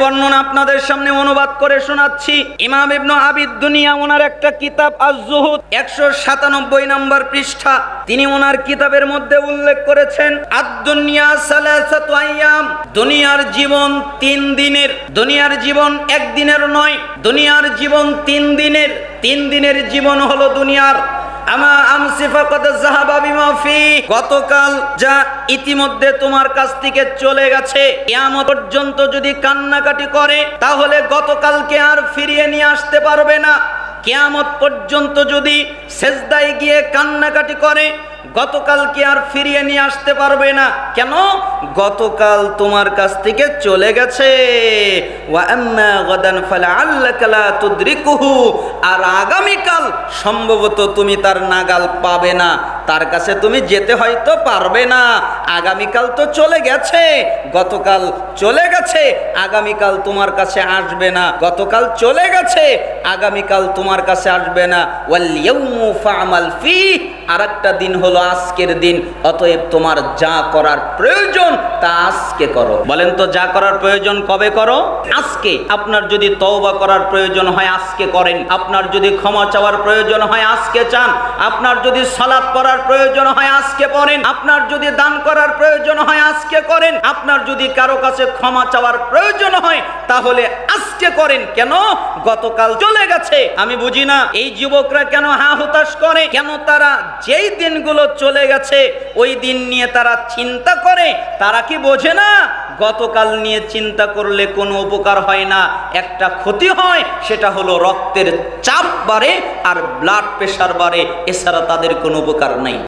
বর্ণনা আপনাদের সামনে অনুবাদ করে শোনাচ্ছি। ইমাম ইবনু আবিদ দুনিয়া ওনার একটা কিতাব, আজ-জুহুদ, একশো সাতানব্বই নম্বর পৃষ্ঠা। তিনি ওনার কিতাবের মধ্যে উল্লেখ করেছেন, আদ-দুনিয়া সালাসাতু আইয়াম, দুনিয়ার জীবন তিন দিনের। দুনিয়ার জীবন একদিনের নয়, দুনিয়ার জীবন তিন দিনের। তিন দিনের জীবন হলো দুনিয়ার। আমা আমসিফা কদ জাহাবা বিমা ফি। গতকাল যা ইতিমধ্যে তোমার কাছ থেকে চলে গেছে, কিয়ামত পর্যন্ত যদি কান্নাকাটি করে, তাহলে গতকালকে আর ফিরিয়ে নিয়ে আসতে পারবে না। কেয়ামত পর্যন্ত যদি সেজদায় গিয়ে কান্নাকাটি করে গতকালকে আর ফিরিয়ে নিয়ে আসতে পারবে না। কেন? গতকাল তোমার কাছ থেকে চলে গেছে। আর আগামীকাল সম্ভবত তুমি তার নাগাল পাবে না। তার কাছে তুমি যেতে হয়তো পারবে না। আগামীকাল তো চলে গেছে, গতকাল চলে গেছে, আগামীকাল তোমার কাছে আসবে না। গতকাল চলে গেছে, আগামীকাল তোমার কাছে আসবে না। ফা'মাল ফি আরেকটা দিন হলো আজকের দিন, অতএব তোমার যা করার প্রয়োজন তা আজকে করো। বলেন তো, যা করার প্রয়োজন কবে করো? আজকে। আপনার যদি তওবা করার প্রয়োজন হয়, আজকে করেন। আপনার যদি ক্ষমা চাওয়ার প্রয়োজন হয়, আজকে চান। আপনার যদি সালাত করার প্রয়োজন হয়, আজকে পড়েন। আপনার যদি দান করার প্রয়োজন হয়, আজকে করেন। আপনার যদি কারও কাছে ক্ষমা চাওয়ার প্রয়োজন হয়, তাহলে আজকে করেন। কেন? গতকাল চলে গেছে। আমি বুঝি না, এই যুবকরা কেন হা হতাশ করে? কেন তারা যেই দিনগুলো চলে গেছে, ওই দিন নিয়ে তারা চিন্তা করে? তারা কি বোঝে না? গতকাল নিয়ে চিন্তা করলে কোনো উপকার হয় না। একটা ক্ষতি হয়, সেটা হলো রক্তের চাপ বাড়ে আর ব্লাড প্রেশার বাড়ে। এছাড়া তাদের কোনো উপকার নাই।